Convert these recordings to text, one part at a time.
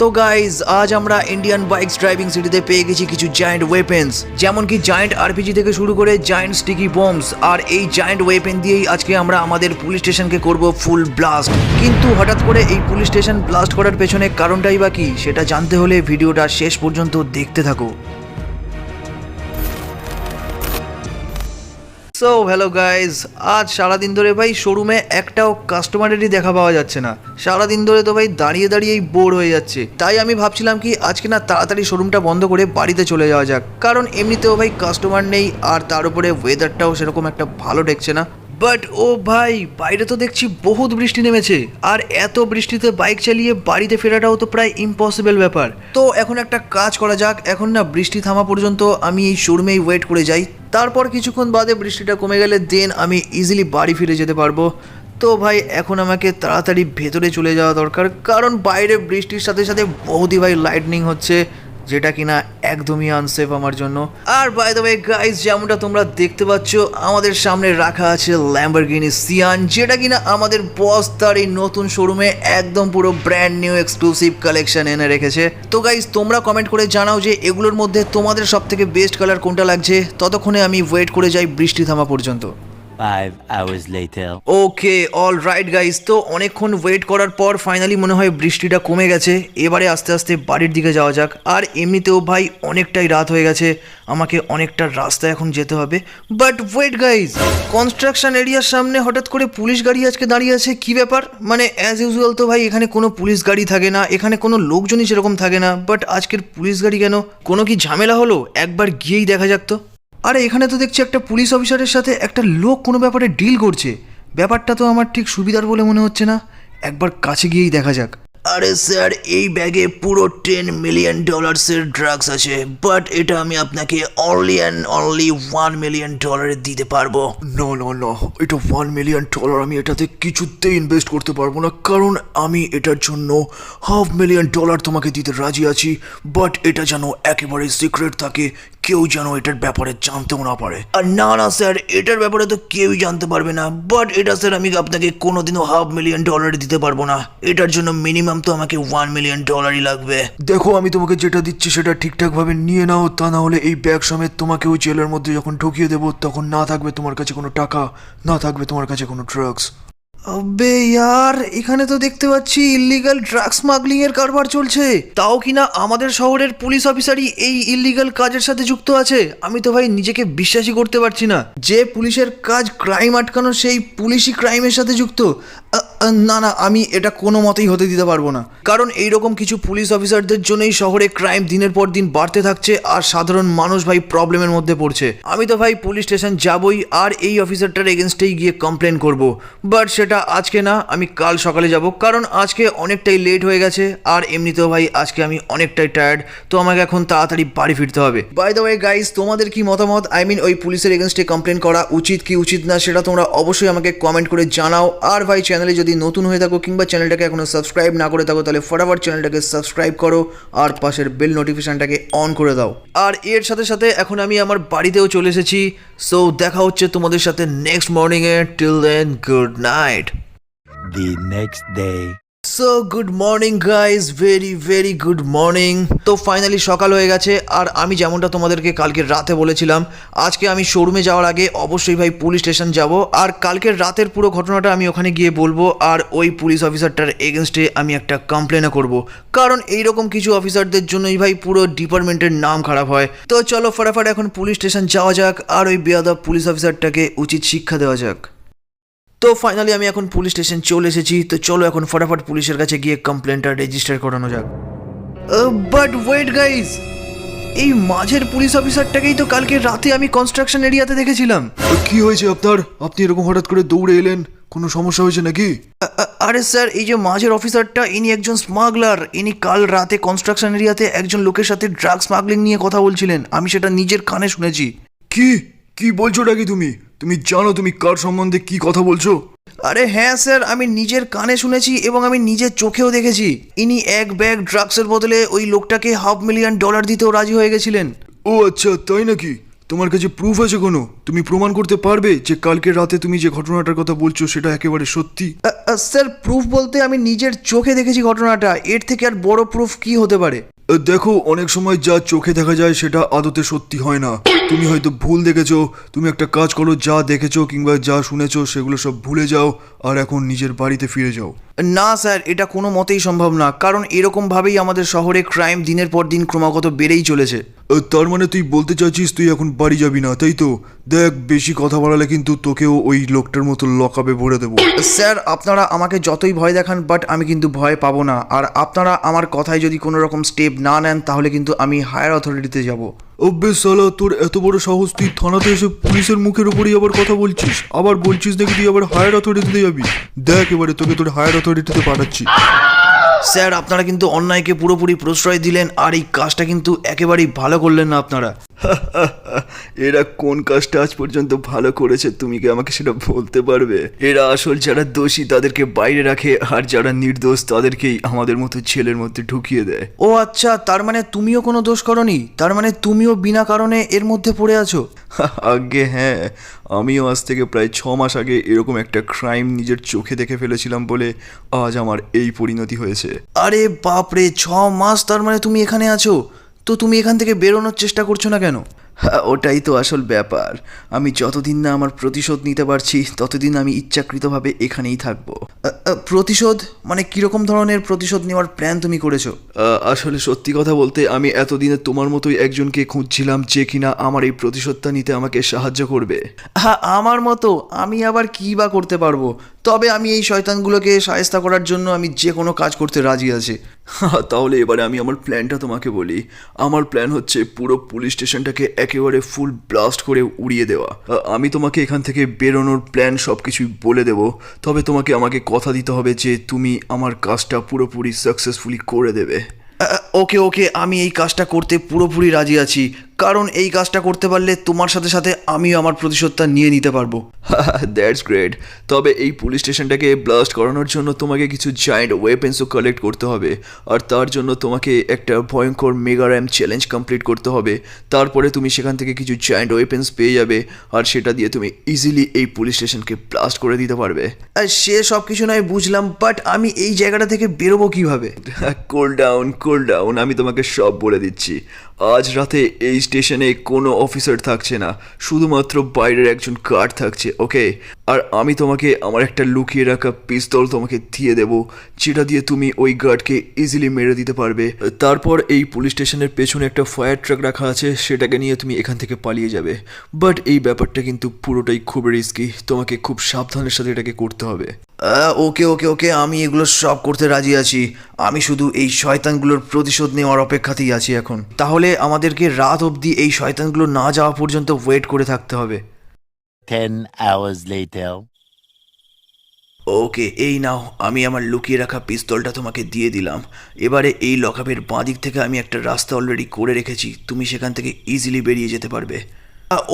তো গাইজ আজ আমরা ইন্ডিয়ান বাইকস ড্রাইভিং সিটিতে পেয়ে গেছি কিছু জায়েন্ট ওয়েপেন্স যেমন কি জায়েন্ট আরপিজি থেকে শুরু করে জায়েন্ট স্টিকি বম্বস আর এই জায়েন্ট ওয়েপেন দিয়েই আজকে আমরা আমাদের পুলিশ স্টেশনকে করব ফুল ব্লাস্ট কিন্তু হঠাৎ করে এই পুলিশ স্টেশন ব্লাস্ট করার পেছনে কারণটাই বা কি, সেটা জানতে হলে ভিডিওটা শেষ পর্যন্ত দেখতে থাকো। সো হ্যালো গাইজ আজ সারাদিন ধরে ভাই শোরুমে একটাও কাস্টমারেরই দেখা পাওয়া যাচ্ছে না। সারাদিন ধরে তো ভাই দাঁড়িয়ে দাঁড়িয়েই বোর হয়ে যাচ্ছে। তাই আমি ভাবছিলাম কি আজকে না তাড়াতাড়ি শোরুমটা বন্ধ করে বাড়িতে চলে যাওয়া যাক। কারণ এমনিতেও ভাই কাস্টমার নেই আর তার উপরে ওয়েদারটাও সেরকম একটা ভালো দেখছে না। বাট ও ভাই, বাইরে তো দেখছি বহুত বৃষ্টি নেমেছে। আর এত বৃষ্টিতে বাইক চালিয়ে বাড়িতে ফেরাটাও তো প্রায় ইম্পসিবল ব্যাপার। তো এখন একটা কাজ করা যাক। এখন না বৃষ্টি থামা পর্যন্ত আমি এই শোরুমেই ওয়েট করে যাই। তারপর কিছুক্ষণ বাদে বৃষ্টিটা কমে গেলে দেন আমি ইজিলি বাড়ি ফিরে যেতে পারব। তো ভাই, এখন আমাকে তাড়াতাড়ি ভেতরে চলে যাওয়া দরকার। কারণ বাইরে বৃষ্টির সাথে সাথে বহুতই ভাই লাইটনিং হচ্ছে। যেটা কিনা একদমই আনসেফ আমার জন্য। আর বাই দ্য ওয়ে গাইস যেমনটা তোমরা দেখতে পাচ্ছ, আমাদের সামনে রাখা আছে ল্যাম্বরগিনি সিয়ান যেটা কিনা আমাদের বস তার এই নতুন শোরুমে একদম পুরো ব্র্যান্ড নিউ এক্সক্লুসিভ কালেকশন এনে রেখেছে। তো গাইস তোমরা কমেন্ট করে জানাও যে এগুলোর মধ্যে তোমাদের সব থেকে বেস্ট কালার কোনটা লাগছে। ততক্ষণে আমি ওয়েট করে যাই বৃষ্টি থামা পর্যন্ত। Five hours later. Okay all right guys তো অনেকক্ষণ ওয়েট করার পর ফাইনালি মনে হয় বৃষ্টিটা কমে গেছে। এবারে আস্তে আস্তে বাড়ির দিকে যাওয়া যাক। আর এমনিতেও ভাই অনেকটাই রাত হয়ে গেছে। আমাকে অনেকটা রাস্তা এখন যেতে হবে। বাট ওয়েট গাইস কনস্ট্রাকশন এরিয়ার সামনে হঠাৎ করে পুলিশ গাড়ি আজকে দাঁড়িয়ে আছে। কি ব্যাপার? মানে অ্যাজ ইউজুয়াল তো ভাই, এখানে কোনো পুলিশ গাড়ি থাকে না। এখানে কোনো লোকজনই সেরকম থাকে না। বাট আজকের পুলিশ গাড়ি কেন? কোনো কি ঝামেলা হলো? একবার গিয়েই দেখা যাক তো। আরে এখানে তো দেখছি একটা পুলিশ অফিসারের সাথে একটা লোক কোনো ব্যাপারে ডিল করছে। ব্যাপারটা তো আমার ঠিক সুবিধার বলে মনে হচ্ছে না। একবার কাছে গিয়েই দেখা যাক। আরে স্যার এই ব্যাগে পুরো টেন মিলিয়ন ডলার্সের ড্রাগস আছে বাট এটা আমি আপনাকে only and only one million ডলারে দিতে পারব। না না না এটা ওয়ান মিলিয়ন ডলার আমি এটাতে কিছুতেই ইনভেস্ট করতে পারব না কারণ আমি এটার জন্য হাফ মিলিয়ন ডলার তোমাকে দিতে রাজি আছি বাট এটা যেন একেবারে সিক্রেট থাকে কেউ যেন এটার ব্যাপারে জানতেও না পারে। আর না না, স্যার, এটার ব্যাপারে তো কেউই জানতে পারবে না। বাট এটা, স্যার, আমি আপনাকে কোনোদিনও হাফ মিলিয়ন ডলারে দিতে পারব না। এটার জন্য মিনিমাম তো আমাকে ওয়ান মিলিয়ন ডলারই লাগবে। দেখো, আমি তোমাকে যেটা দিচ্ছি সেটা ঠিকঠাকভাবে নিয়ে নাও। তা না হলে এই ব্যাগ সমেত তোমাকে ওই জেলের মধ্যে যখন ঢুকিয়ে দেবো, তখন না থাকবে তোমার কাছে কোনো টাকা, না থাকবে তোমার কাছে কোনো ড্রাগস আবে ইয়ার, এখানে তো দেখতে পাচ্ছি ইল্লিগাল ড্রাগ স্মাগলিং কারবার চলছে। তাও কিনা আমাদের শহরের পুলিশ অফিসারই এই ইল্লিগাল কাজের সাথে যুক্ত আছে? আমি তো ভাই নিজেকে বিশ্বাসই করতে পারছি না। যে পুলিশের কাজ ক্রাইম আটকানো, সেই পুলিশই ক্রাইমের সাথে যুক্ত। না না, আমি এটা কোনো মতেই হতে দিতে পারব না। কারণ এইরকম কিছু পুলিশ অফিসারদের জন্যই শহরে ক্রাইম দিনের পর দিন বাড়তে থাকছে আর সাধারণ মানুষ ভাই প্রবলেমের মধ্যে পড়ছে। আমি তো ভাই পুলিশ স্টেশন যাবই আর এই অফিসারটার এগেনস্টেই গিয়ে কমপ্লেন করব। বাট সেটা আজকে না, আমি কাল সকালে যাব। কারণ আজকে অনেকটাই লেট হয়ে গেছে, আর এমনিতেও ভাই, আজকে আমি অনেকটাই টায়ার্ড তো আমাকে এখন তাড়াতাড়ি বাড়ি ফিরতে হবে। বাই দ্য ওয়ে গাইজ তোমাদের কি মতামত? আই মিন ওই পুলিশের এগেনস্টে কমপ্লেন করা উচিত কি উচিত না, সেটা তোমরা অবশ্যই আমাকে কমেন্ট করে জানাও। আর ভাই চ্যানেলে যদি নতুন হয়ে থাকো কিংবা চ্যানেলটাকে এখনও সাবস্ক্রাইব না করে থাকো, তাহলে ফটাফট চ্যানেলটাকে সাবস্ক্রাইব করো, আর পাশের বেল নোটিফিকেশনটাকে অন করে দাও। আর এর সাথে সাথে এখন আমি আমার বাড়িতেও চলে এসেছি। সো দেখা হচ্ছে তোমাদের সাথে next মর্নিংয়ে till then good night The next day. So good morning guys very very good morning তো ফাইনালি সকাল হয়ে গেছে, আর আমি যেমনটা তোমাদেরকে কালকে রাতে বলেছিলাম, আজকে আমি শোরুমে যাওয়ার আগে অবশ্যই ভাই পুলিশ স্টেশন যাব, আর কালকের রাতের পুরো ঘটনাটা আমি ওখানে গিয়ে বলব, আর ওই পুলিশ অফিসারটার এগেনস্টে আমি একটা কমপ্লেনও করব। কারণ এইরকম কিছু অফিসারদের জন্যই ভাই পুরো ডিপার্টমেন্টের নাম খারাপ হয়। তো চলো, ফটাফট এখন পুলিশ স্টেশন যাওয়া যাক, আর ওই বেয়াদব পুলিশ অফিসারটাকে উচিত শিক্ষা দেওয়া যাক। তো ফাইনালি আমি এখন পুলিশ স্টেশন চলে এসেছি। তো চলো এখন ফটাফট পুলিশের কাছে গিয়ে কমপ্লেনটা রেজিস্টার করানো যাক। বাট ওয়েট গাইজ এই মাঝের পুলিশ অফিসারটাকেই তো কালকে রাতে আমি কনস্ট্রাকশন এরিয়াতে দেখেছিলাম। কি হয়েছে আপনার? আপনি এরকম হঠাৎ করে দৌড়ে এলেন? কোনো সমস্যা হয়েছে নাকি? আরে স্যার এই যে মাঝের অফিসারটা ইনি একজন স্মাগলার ইনি কাল রাতে কনস্ট্রাকশন এরিয়াতে একজন লোকের সাথে ড্রাগ স্মাগলিং নিয়ে কথা বলছিলেন। আমি সেটা নিজের কানে শুনেছি। কি? কি বলছো নাকি তুমি? তুমি জানো তুমি কার সম্বন্ধে কি কথা বলছো? আরে হ্যাঁ স্যার আমি নিজের কানে শুনেছি এবং আমি নিজের চোখেও দেখেছি। ইনি এক ব্যাগ ড্রাগসের বদলে ওই লোকটাকে হাফ মিলিয়ন ডলার দিতেও রাজি হয়ে গেছিলেন। ও আচ্ছা তাই নাকি? তোমার কাছে প্রুফ আছে কোনো? তুমি প্রমাণ করতে পারবে যে কালকে রাতে তুমি যে ঘটনাটার কথা বলছো সেটা একেবারে সত্যি? স্যার প্রুফ বলতে আমি নিজের চোখে দেখেছি ঘটনাটা। এর থেকে আর বড় প্রুফ কি হতে পারে? দেখো অনেক সময় যা চোখে দেখা যায় সেটা আদতে সত্যি হয় না। তুমি হয়তো ভুল দেখেছ তুমি একটা কাজ করো যা দেখেছ কিংবা যা শুনেছো সেগুলো সব ভুলে যাও আর এখন নিজের বাড়িতে ফিরে যাও। না স্যার এটা কোনো মতেই সম্ভব না কারণ এরকমভাবেই আমাদের শহরে ক্রাইম দিনের পর দিন ক্রমাগত বেড়েই চলেছে। তার মানে তুই বলতে চাইছিস তুই এখন বাড়ি যাবি না তাই তো? দেখ বেশি কথা বাড়ালে কিন্তু তোকেও ওই লোকটার মতো লকাবে ভরে দেবো। স্যার আপনারা আমাকে যতই ভয় দেখান বাট আমি কিন্তু ভয় পাবো না। আর আপনারা আমার কথায় যদি কোনো রকম স্টেপ না নেন তাহলে কিন্তু আমি হায়ার অথরিটিতে যাব। অব্বে সালা তোর এত বড় সাহস তুই থানাতে এসে পুলিশের মুখের উপরেই আবার কথা বলছিস? আবার বলছিস নাকি তুই আবার হায়ার অথরিটিতে যাবি? দেখ এবারে তোকে তোর হায়ার অথরিটিতে পাঠাচ্ছি। স্যার আপনারা কিন্তু অন্যায়কে পুরোপুরি প্রশ্রয় দিলেন আর এই কাজটা কিন্তু একেবারেই ভালো করলেন না আপনারা। এরা কোন কাজটা আজ পর্যন্ত ভালো করেছে তুমি কি আমাকে সেটা বলতে পারবে? এরা আসল যারা দোষী তাদেরকে বাইরে রাখে আর যারা নির্দোষ তাদেরকেই আমাদের মতো ছেলের মধ্যে ঢুকিয়ে দেয়। ও আচ্ছা তার মানে তুমিও কোনো দোষ করনি? তার মানে তুমিও বিনা কারণে এর মধ্যে পড়ে আছো? আগে হ্যাঁ আমিও আজ থেকে প্রায় ছ মাস আগে এরকম একটা ক্রাইম নিজের চোখে দেখে ফেলেছিলাম বলে আজ আমার এই পরিণতি হয়েছে। আরে বাপরে ছ মাস তার মানে তুমি এখানে আছো? তো তুমি এখান থেকে বেরোনোর চেষ্টা করছ না কেন? হ্যাঁ ওটাই তো আসল ব্যাপার। আমি যতদিন না আমার প্রতিশোধ নিতে পারছি ততদিন আমি ইচ্ছাকৃতভাবে এখানেই থাকব। প্রতিশোধ? মানে কীরকম ধরনের প্রতিশোধ নেওয়ার প্ল্যান তুমি করেছ? আসলে সত্যি কথা বলতে আমি এতদিনে তোমার মতোই একজনকে খুঁজছিলাম যে কিনা আমার এই প্রতিশোধটা নিতে আমাকে সাহায্য করবে। হ্যাঁ আমার মতো। আমি আবার কী বা করতে পারব? তবে আমি এই শয়তানগুলোকে সায়স্তা করার জন্য আমি যে কোনো কাজ করতে রাজি আছি। তাহলে এবারে আমি আমার প্ল্যানটা তোমাকে বলি। আমার প্ল্যান হচ্ছে পুরো পুলিশ স্টেশনটাকে একেবারে ফুল ব্লাস্ট করে উড়িয়ে দেওয়া। আমি তোমাকে এখান থেকে বেরোনোর প্ল্যান সব কিছুই বলে দেব। তবে তোমাকে আমাকে কথা দিতে হবে যে তুমি আমার কাজটা পুরোপুরি সাকসেসফুলি করে দেবে। ওকে ওকে, আমি এই কাজটা করতে পুরোপুরি রাজি আছি। কারণ এই কাজটা করতে পারলে তোমার সাথে সাথে আমিও আমার প্রতিশোধটা নিয়ে নিতে পারব। দ্যাটস গ্রেট তবে এই পুলিশ স্টেশনটাকে ব্লাস্ট করানোর জন্য তোমাকে কিছু জায়েন্ট ওয়েপেন্সও কালেক্ট করতে হবে। আর তার জন্য তোমাকে একটা ভয়ঙ্কর মেগা র্যাম চ্যালেঞ্জ কমপ্লিট করতে হবে। তারপরে তুমি সেখান থেকে কিছু জায়েন্ট ওয়েপেন্স পেয়ে যাবে। আর সেটা দিয়ে তুমি ইজিলি এই পুলিশ স্টেশনকে ব্লাস্ট করে দিতে পারবে। আর সে সব কিছু নয় বুঝলাম বাট আমি এই জায়গাটা থেকে বেরোবো কীভাবে? কুল ডাউন কুল ডাউন আমি তোমাকে সব বলে দিচ্ছি। আজ রাতে এই স্টেশনে কোনো অফিসার থাকছে না, শুধুমাত্র বাইরের একজন গার্ড থাকছে, ওকে? আর আমি তোমাকে আমার একটা লুকিয়ে রাখা পিস্তল তোমাকে দিয়ে দেব, যেটা দিয়ে তুমি ওই গার্ডকে ইজিলি মেরে দিতে পারবে। তারপর এই পুলিশ স্টেশনের পেছনে একটা ফায়ার ট্রাক রাখা আছে, সেটাকে নিয়ে তুমি এখান থেকে পালিয়ে যাবে। বাট এই ব্যাপারটা কিন্তু পুরোটাই খুব রিস্কি তোমাকে খুব সাবধানের সাথে এটাকে করতে হবে। ওকে ওকে ওকে আমি এগুলো সব করতে রাজি আছি। আমি শুধু এই শয়তানগুলোর প্রতিশোধ নেওয়ার অপেক্ষাতেই আছি এখন। তাহলে আমাদেরকে রাত অবধি এই শয়তানগুলো না যাওয়া পর্যন্ত ওয়েট করে থাকতে হবে. ওকে এই নাও আমি আমার লুকিয়ে রাখা পিস্তলটা তোমাকে দিয়ে দিলাম। এবারে এই লকআপের বাঁ দিক থেকে আমি একটা রাস্তা অলরেডি করে রেখেছি। তুমি সেখান থেকে ইজিলি বেরিয়ে যেতে পারবে।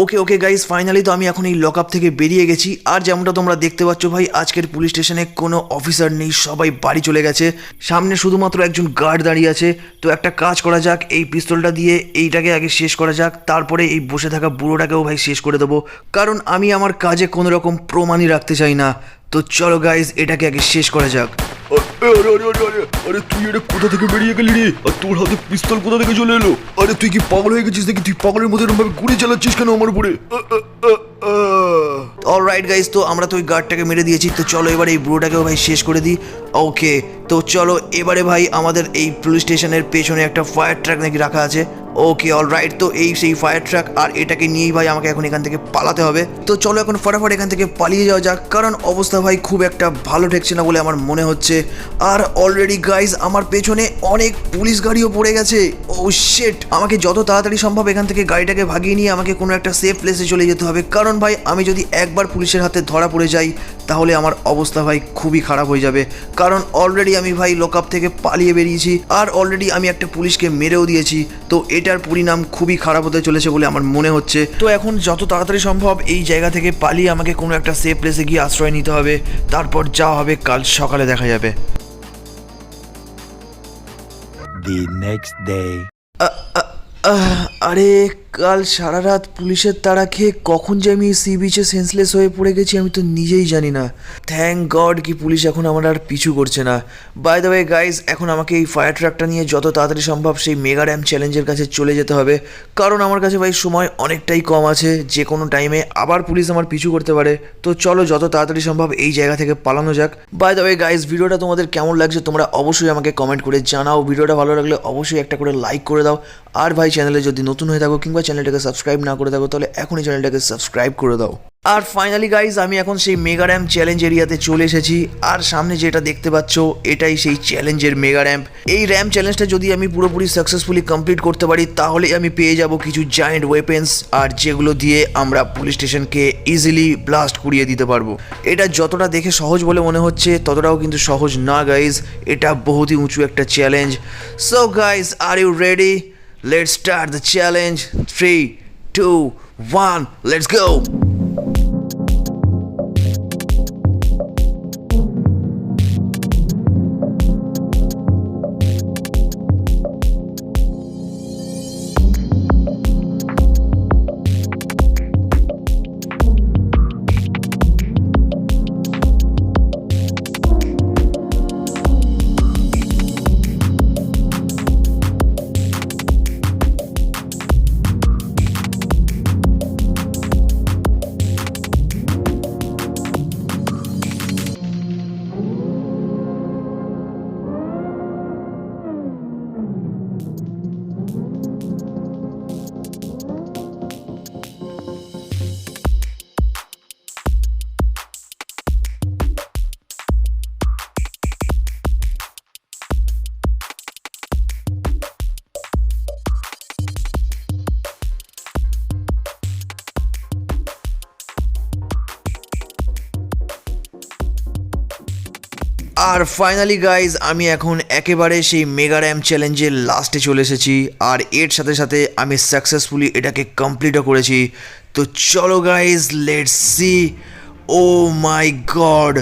ওকে ওকে গাইজ ফাইনালি তো আমি এখন এই লকআপ থেকে বেরিয়ে গেছি। আর যেমনটা তোমরা দেখতে পাচ্ছ ভাই, আজকের পুলিশ স্টেশনে কোনো অফিসার নেই, সবাই বাড়ি চলে গেছে। সামনে শুধুমাত্র একজন গার্ড দাঁড়িয়ে আছে। তো একটা কাজ করা যাক, এই পিস্তলটা দিয়ে এইটাকে আগে শেষ করা যাক, তারপরে এই বসে থাকা বুড়োটাকেও ভাই শেষ করে দেবো। কারণ আমি আমার কাজে কোনো রকম প্রমাণই রাখতে চাই না। তো চলো গাইজ এটাকে আগে শেষ করা যাক। আরে আরে আরে আরে আরে তুই এটা কোথা থেকে বেরিয়ে গেলি রে? আর তোর হাতে পিস্তল কোথা থেকে চলে এলো? আরে, তুই কি পাগল হয়ে গেছিস নাকি? তুই পাগলের মতো এরকম ভাবে গুলি চালাচ্ছিস কেন আমার উপরে। অল রাইট গাইজ তো আমরা তো ওই গার্ডটাকে মেরে দিয়েছি। তো চলো এবার এই বুড়োটাকেও ভাই শেষ করে দিই। ওকে তো চলো এবারে ভাই আমাদের এই পুলিশ স্টেশনের পেছনে একটা ফায়ার ট্রাক নাকি রাখা আছে। ওকে অল রাইট তো এই সেই ফায়ার ট্রাক আর এটাকে নিয়েই ভাই আমাকে এখন এখান থেকে পালাতে হবে। তো চলো এখন ফটাফট এখান থেকে পালিয়ে যাওয়া যাক, কারণ অবস্থা ভাই খুব একটা ভালো ঠেকছে না বলে আমার মনে হচ্ছে। আর অলরেডি গাইজ আমার পেছনে অনেক পুলিশ গাড়িও পড়ে গেছে। ও শেট আমাকে যত তাড়াতাড়ি সম্ভব এখান থেকে গাড়িটাকে ভাগিয়ে নিয়ে আমাকে কোনো একটা সেফ প্লেসে চলে যেতে হবে। কারণ ভাই, আমি যদি একবার পুলিশের হাতে ধরা পড়ে যাই তাহলে আমার অবস্থা ভাই খুবই খারাপ হয়ে যাবে। কারণ অলরেডি আমি ভাই লোকআপ থেকে পালিয়ে বেরিয়েছি আর অলরেডি আমি একটা পুলিশকে মেরেও দিয়েছি। তো এটার পরিণাম খুবই খারাপ হতে চলেছে বলে আমার মনে হচ্ছে। তো এখন যত তাড়াতাড়ি সম্ভব এই জায়গা থেকে পালিয়ে আমাকে কোনো একটা সেফ প্লেসে গিয়ে আশ্রয় নিতে হবে। তারপর যা হবে কাল সকালে দেখা যাবে। The next day. আহ, আরে, কাল সারা রাত পুলিশের তাড়া খেয়ে কখন যে আমি সি বিচে সেন্সলেস হয়ে পড়ে গেছি আমি তো নিজেই জানি না। থ্যাংক গড কি পুলিশ এখন আমার আর পিছু করছে না। বাই দ্য ওয়ে গাইজ এখন আমাকে এই ফায়ার ট্রাকটা নিয়ে যত তাড়াতাড়ি সম্ভব সেই মেগা র্যাম চ্যালেঞ্জের কাছে চলে যেতে হবে। কারণ আমার কাছে ভাই সময় অনেকটাই কম আছে, যে কোনো টাইমে আবার পুলিশ আমার পিছু করতে পারে। তো চলো যত তাড়াতাড়ি সম্ভব এই জায়গা থেকে পালানো যাক। বাই দ্য ওয়ে গাইজ ভিডিওটা তোমাদের কেমন লাগছে তোমরা অবশ্যই আমাকে কমেন্ট করে জানাও। ভিডিওটা ভালো লাগলে অবশ্যই একটা করে লাইক করে দাও। আর ভাই চ্যানেলে যদি নতুন হয়ে থাকো কিংবা চ্যানেলটাকে সাবস্ক্রাইব না করে থাকো, তাহলে এখনই চ্যানেলটাকে সাবস্ক্রাইব করে দাও। আর ফাইনালি গাইজ আমি এখন সেই মেগা র্যাম্প চ্যালেঞ্জ এরিয়াতে চলে এসেছি। আর সামনে যেটা দেখতে পাচ্ছ, এটাই সেই চ্যালেঞ্জের মেগা র্যাম্প এই র্যাম্প চ্যালেঞ্জটা যদি আমি পুরোপুরি সাকসেসফুলি কমপ্লিট করতে পারি, তাহলে আমি পেয়ে যাব কিছু জায়েন্ট ওয়েপেন্স আর যেগুলো দিয়ে আমরা পুলিশ স্টেশনকে ইজিলি ব্লাস্ট করিয়ে দিতে পারব। এটা যতটা দেখে সহজ বলে মনে হচ্ছে, ততটাও কিন্তু সহজ না গাইজ এটা বহুতই উঁচু একটা challenge so guys are you ready Let's start the challenge. Three, two, one, let's go! আর ফাইনালি গাইজ আমি এখন একেবারে সেই মেগা র্যাম চ্যালেঞ্জের লাস্টে চলে এসেছি। আর এর সাথে সাথে আমি সাকসেসফুলি এটাকে কমপ্লিটও করেছি। তো চলো guys let see oh my god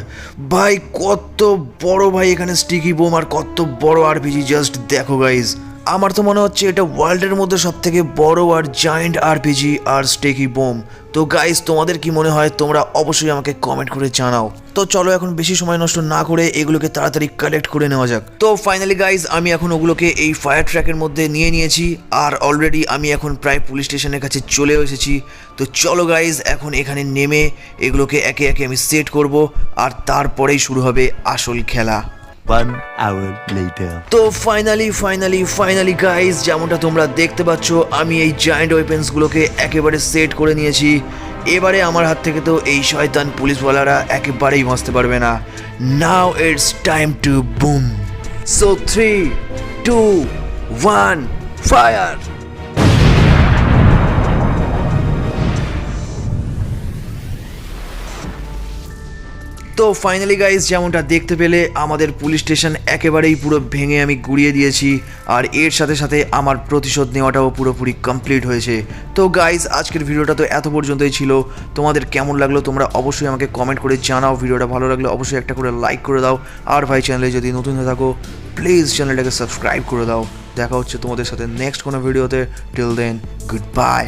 ভাই, কত বড় ভাই এখানে স্টিকি বোম আর কত বড় আরপিজি জাস্ট দেখো গাইজ আমার তো মনে হচ্ছে এটা ওয়ার্ল্ডের মধ্যে সব থেকে বড় আর জায়েন্ট আরপিজি আর স্টেকি বোম তো গাইজ তোমাদের কি মনে হয়? তোমরা অবশ্যই আমাকে কমেন্ট করে জানাও। তো চলো এখন বেশি সময় নষ্ট না করে এগুলোকে তাড়াতাড়ি কালেক্ট করে নেওয়া যাক। তো ফাইনালি গাইজ আমি এখন ওগুলোকে এই ফায়ার ট্র্যাকের মধ্যে নিয়ে নিয়েছি। আর অলরেডি আমি এখন প্রায় পুলিশ স্টেশনের কাছে চলে এসেছি। তো চলো গাইজ এখন এখানে নেমে এগুলোকে একে একে আমি সেট করব। আর তারপরেই শুরু হবে আসল খেলা। One hour later. তো ফাইনালি ফাইনালি ফাইনালি গাইস যেমনটা তোমরা দেখতে পাচ্ছ, আমি এই জায়েন্ট ওয়েপেন্সগুলোকে একেবারে সেট করে নিয়েছি। এবারে আমার হাত থেকে তো এই শয়তান পুলিশওয়ালারা একেবারেই বাঁচতে পারবে না। Now it's time to boom so three two one fire তো ফাইনালি গাইজ যেমনটা দেখতে পেলে, আমাদের পুলিশ স্টেশন একেবারেই পুরো ভেঙে আমি গুড়িয়ে দিয়েছি। আর এর সাথে সাথে আমার প্রতিশোধ নেওয়াটাও পুরোপুরি কমপ্লিট হয়েছে। তো গাইজ আজকের ভিডিওটা তো এত পর্যন্তই ছিল। তোমাদের কেমন লাগল তোমরা অবশ্যই আমাকে কমেন্ট করে জানাও। ভিডিওটা ভালো লাগলে অবশ্যই একটা করে লাইক করে দাও। আর ভাই চ্যানেলে যদি নতুন হয়ে থাকো প্লিজ চ্যানেলটাকে সাবস্ক্রাইব করে দাও। দেখা হচ্ছে তোমাদের সাথে নেক্সট কোনো ভিডিওতে টিল দেন গুড বাই